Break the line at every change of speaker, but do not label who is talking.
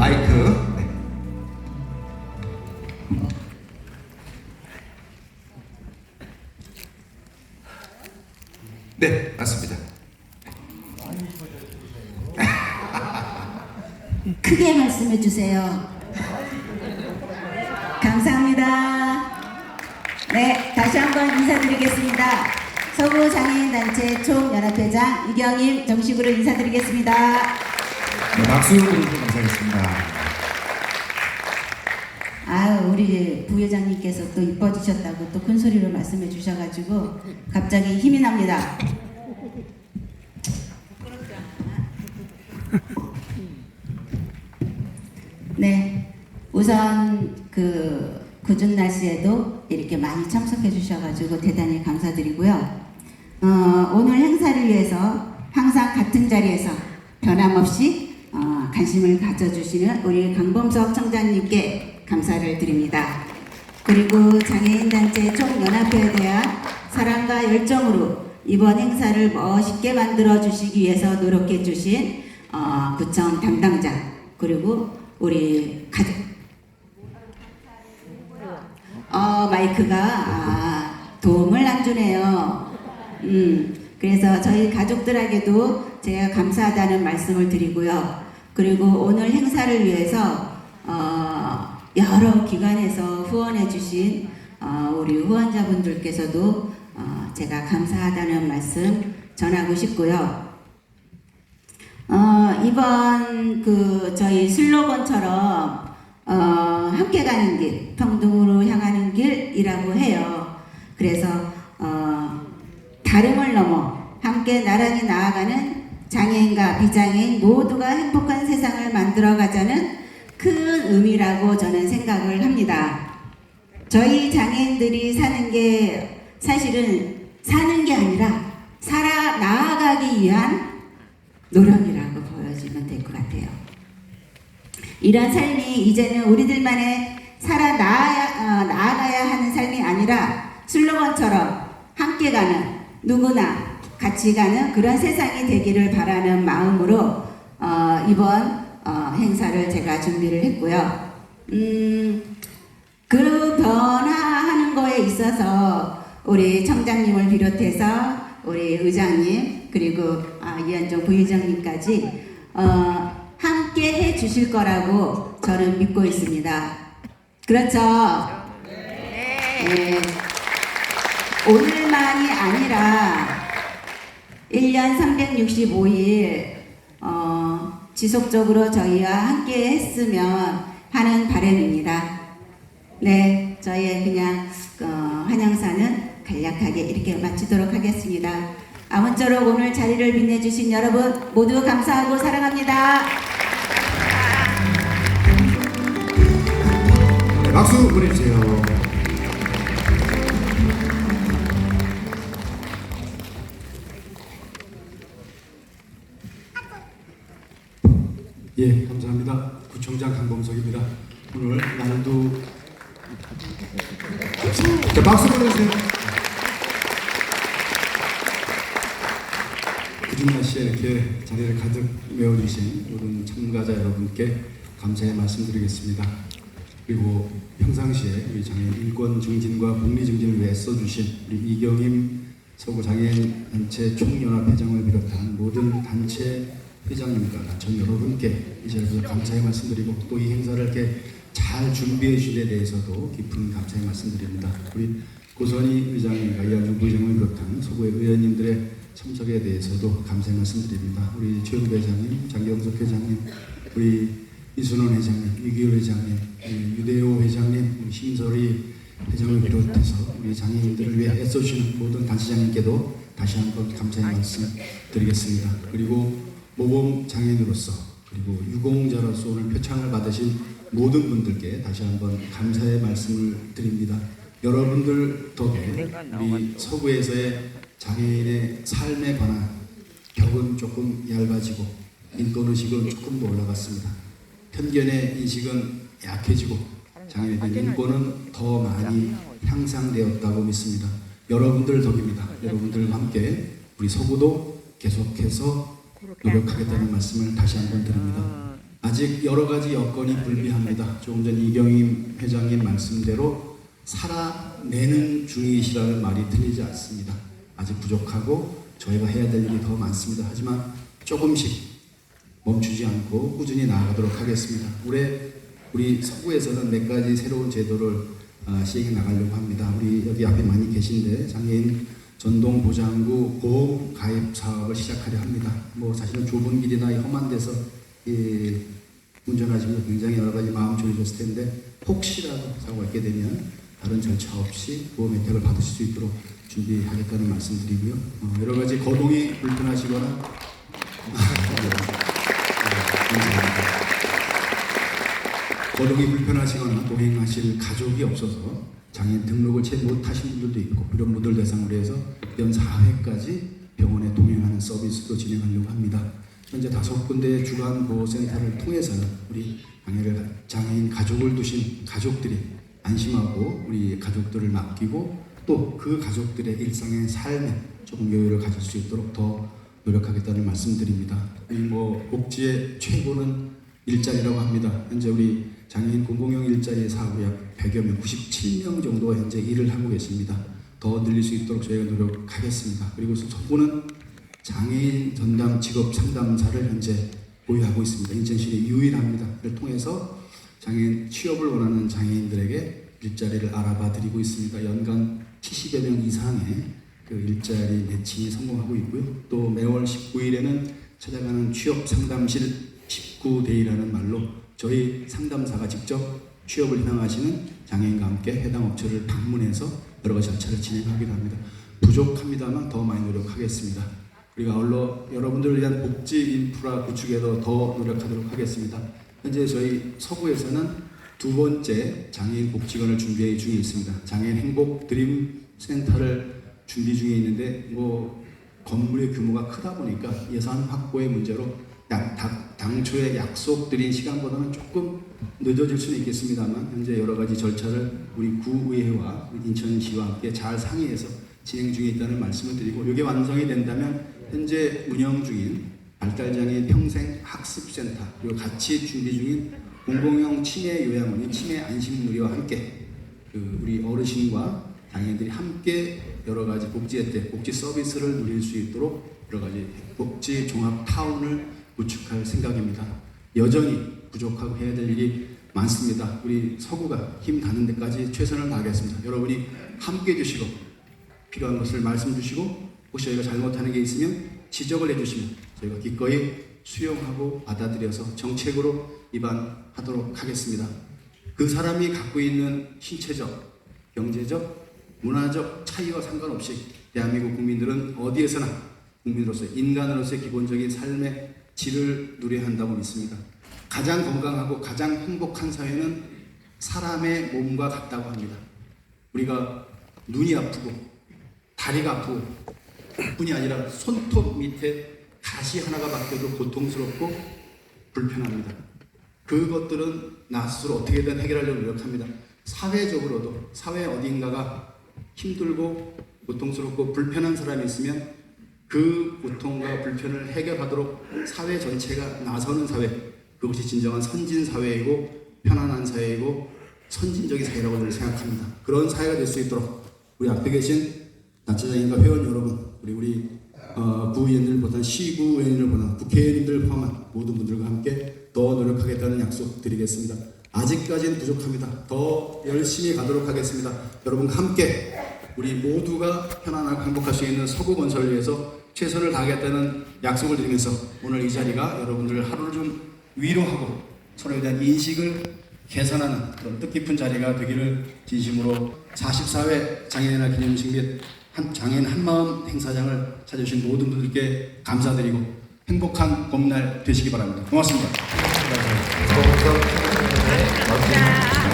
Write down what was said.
마이크. 네. 네, 맞습니다.
크게 말씀해 주세요. 감사합니다. 네, 다시 한번 인사드리겠습니다. 서구 장애인 단체 총연합회장 이경임 정식으로 인사드리겠습니다.
네, 박수 감사하겠습니다.
아유, 우리 부회장님께서 또 이뻐지셨다고 또 큰 소리로 말씀해 주셔가지고 갑자기 힘이 납니다. 네, 우선 그 궂은 날씨에도 이렇게 많이 참석해 주셔가지고 대단히 감사드리고요. 어, 오늘 행사를 위해서 항상 같은 자리에서 변함없이 어, 관심을 가져주시는 우리 강범석 청장님께 감사를 드립니다. 그리고 장애인단체 총연합회에 대한 사랑과 열정으로 이번 행사를 멋있게 만들어 주시기 위해서 노력해 주신 어, 구청 담당자 그리고 우리 가족 어 마이크가 아, 도움을 안 주네요. 음 그래서 저희 가족들에게도 제가 감사하다는 말씀을 드리고요. 그리고 오늘 행사를 위해서 어, 여러 기관에서 후원해 주신 어, 우리 후원자분들께서도 어, 제가 감사하다는 말씀 전하고 싶고요. 어, 이번 그 저희 슬로건처럼 어, 함께 가는 길, 평등으로 향하는 길이라고 해요. 그래서 어, 다름을 넘어 함께 나란히 나아가는 장애인과 비장애인 모두가 행복한 세상을 만들어 가자는 큰 의미라고 저는 생각을 합니다. 저희 장애인들이 사는 게 사실은 사는 게 아니라 살아 나아가기 위한 노력이라고 보여지면 될 것 같아요. 이런 삶이 이제는 우리들만의 살아 나아야, 어, 나아가야 하는 삶이 아니라 슬로건처럼 함께 가는 누구나 같이 가는 그런 세상이 되기를 바라는 마음으로 어, 이번 어, 행사를 제가 준비를 했고요. 음, 그 변화하는 거에 있어서 우리 청장님을 비롯해서 우리 의장님 그리고 아, 이한정 부회장님까지 어, 함께 해 주실 거라고 저는 믿고 있습니다. 그렇죠? 네. 오늘만이 아니라 1년 365일 어, 지속적으로 저희와 함께 했으면 하는 바람입니다. 네, 저희의 그냥 어, 한양사는 간략하게 이렇게 마치도록 하겠습니다. 아무쪼록 오늘 자리를 빛내주신 여러분 모두 감사하고 사랑합니다.
네, 박수 보내주세요.
예, 감사합니다. 구청장 강범석입니다. 오늘 날도
자, 박수 보내주세요.
굳은 날씨에 이렇게 자리를 가득 메워주신 모든 참가자 여러분께 감사의 말씀드리겠습니다. 그리고 평상시에 우리 장애인 인권 증진과 복리 증진을 위해 써주신 우리 이경임 서구 장애인 단체 총연합회장을 비롯한 모든 단체 회장님과 전 여러분께 이 자리에서 감사의 말씀드리고 또 이 행사를 이렇게 잘 준비해 주신 데 대해서도 깊은 감사의 말씀드립니다. 우리 고선희 의장님과 이한중 부회장을 비롯한 서구의 의원님들의 참석에 대해서도 감사의 말씀드립니다. 우리 최영배 회장님, 장경석 회장님, 우리 이순원 회장님, 이기호 회장님, 유대호 회장님, 우리 심설희 회장을 비롯해서 우리 장애인들을 위해 애써주시는 모든 단체장님께도 다시 한번 감사의 말씀 드리겠습니다. 그리고 모범 장애인으로서 그리고 유공자로서 오늘 표창을 받으신 모든 분들께 다시 한번 감사의 말씀을 드립니다. 여러분들 덕에 우리 서구에서의 장애인의 삶의 변화 벽은 조금 얇아지고 인권의식은 조금 더 올라갔습니다. 편견의 인식은 약해지고 장애인에 대한 인권은 더 많이 향상되었다고 믿습니다. 여러분들 덕입니다. 여러분들과 함께 우리 서구도 계속해서 노력하겠다는 말씀을 다시 한번 드립니다. 아직 여러 가지 여건이 불비합니다. 조금 전 이경임 회장님 말씀대로 살아내는 중이시라는 말이 틀리지 않습니다. 아직 부족하고 저희가 해야 될 일이 더 많습니다. 하지만 조금씩 멈추지 않고 꾸준히 나아가도록 하겠습니다. 올해 우리 서구에서는 몇 가지 새로운 제도를 아, 시행해 나가려고 합니다. 우리 여기 앞에 많이 계신데 장애인 전동 보장구 보험 가입 사업을 시작하려 합니다. 뭐 사실은 좁은 길이나 이 험한 데서 이 운전하시면 굉장히 여러 가지 마음 졸이셨을 텐데 혹시라도 사고가 있게 되면 다른 절차 없이 보험 혜택을 받으실 수 있도록 준비하겠다는 말씀드리고요. 어, 여러 가지 거동이 불편하시거나. 거동이 불편하시거나 동행하실 가족이 없어서 장애인 등록을 채 못하신 분들도 있고 이런 분들 대상으로 해서 연 4회까지 병원에 동행하는 서비스도 진행하려고 합니다. 현재 다섯 군데의 주간 보호센터를 통해서는 우리 장애를, 장애인 가족을 두신 가족들이 안심하고 우리 가족들을 맡기고 또 그 가족들의 일상의 삶에 조금 여유를 가질 수 있도록 더 노력하겠다는 말씀드립니다. 이뭐 복지의 최고는 일자리라고 합니다. 현재 우리 장애인 공공형 일자리 사업이 약 100여 명, 97명 정도 현재 일을 하고 계십니다. 더 늘릴 수 있도록 저희가 노력하겠습니다. 그리고 서구는 장애인 전담 직업 상담사를 현재 보유하고 있습니다. 인천시에 유일합니다. 이를 통해서 장애인 취업을 원하는 장애인들에게 일자리를 알아봐 드리고 있습니다. 연간 70여 명 이상의 그 일자리 매칭이 성공하고 있고요. 또 매월 19일에는 찾아가는 취업 상담실 19데이라는 말로 저희 상담사가 직접 취업을 희망하시는 장애인과 함께 해당 업체를 방문해서 여러 가지 절차를 진행하기도 합니다. 부족합니다만 더 많이 노력하겠습니다. 우리가 아울러 여러분들을 위한 복지 인프라 구축에도 더 노력하도록 하겠습니다. 현재 저희 서구에서는 두 번째 장애인 복지관을 준비 중에 있습니다. 장애인 행복 드림 센터를 준비 중에 있는데 뭐 건물의 규모가 크다 보니까 예산 확보의 문제로 약- 당- 당초에 약속드린 시간보다는 조금 늦어질 수는 있겠습니다만 현재 여러 가지 절차를 우리 구의회와 인천시와 함께 잘 상의해서 진행 중에 있다는 말씀을 드리고 이게 완성이 된다면 현재 운영 중인 발달장애인 평생 학습센터 그리고 같이 준비 중인 공공형 치매 요양원인 치매 안심누리와 함께 그 우리 어르신과 장애인들이 함께 여러 가지 복지 혜택, 복지 서비스를 누릴 수 있도록 여러 가지 복지 종합 타운을 구축할 생각입니다. 여전히 부족하고 해야 될 일이 많습니다. 우리 서구가 힘 닿는 데까지 최선을 다하겠습니다. 여러분이 함께 해주시고 필요한 것을 말씀 주시고 혹시 저희가 잘못하는 게 있으면 지적을 해주시면 저희가 기꺼이 수용하고 받아들여서 정책으로 입안하도록 하겠습니다. 그 사람이 갖고 있는 신체적, 경제적, 문화적 차이와 상관없이 대한민국 국민들은 어디에서나 국민으로서 인간으로서의 기본적인 삶의 질을 누려야 한다고 믿습니다. 가장 건강하고 가장 행복한 사회는 사람의 몸과 같다고 합니다. 우리가 눈이 아프고 다리가 아프고 뿐이 아니라 손톱 밑에 가시 하나가 박혀도 고통스럽고 불편합니다. 그것들은 나 스스로 어떻게든 해결하려고 노력합니다. 사회적으로도 사회 어딘가가 힘들고 고통스럽고 불편한 사람이 있으면 그 고통과 불편을 해결하도록 사회 전체가 나서는 사회 그것이 진정한 선진 사회이고 편안한 사회이고 선진적인 사회라고 저는 생각합니다. 그런 사회가 될 수 있도록 우리 앞에 계신 단체장님과 회원 여러분 우리 우리 어, 구의원들 보다 시구의원들보다 국회의원님들 포함한 모든 분들과 함께 더 노력하겠다는 약속 드리겠습니다. 아직까지는 부족합니다. 더 열심히 가도록 하겠습니다. 여러분과 함께 우리 모두가 편안하고 행복할 수 있는 서구 건설을 위해서 최선을 다하겠다는 약속을 드리면서 오늘 이 자리가 여러분들을 하루를 좀 위로하고 서로에 대한 인식을 개선하는 그런 뜻깊은 자리가 되기를 진심으로 44회 장애인날 기념식 및 한, 장애인 한마음 행사장을 찾아주신 모든 분들께 감사드리고 행복한 봄날 되시기 바랍니다. 고맙습니다.
수고하셨습니다.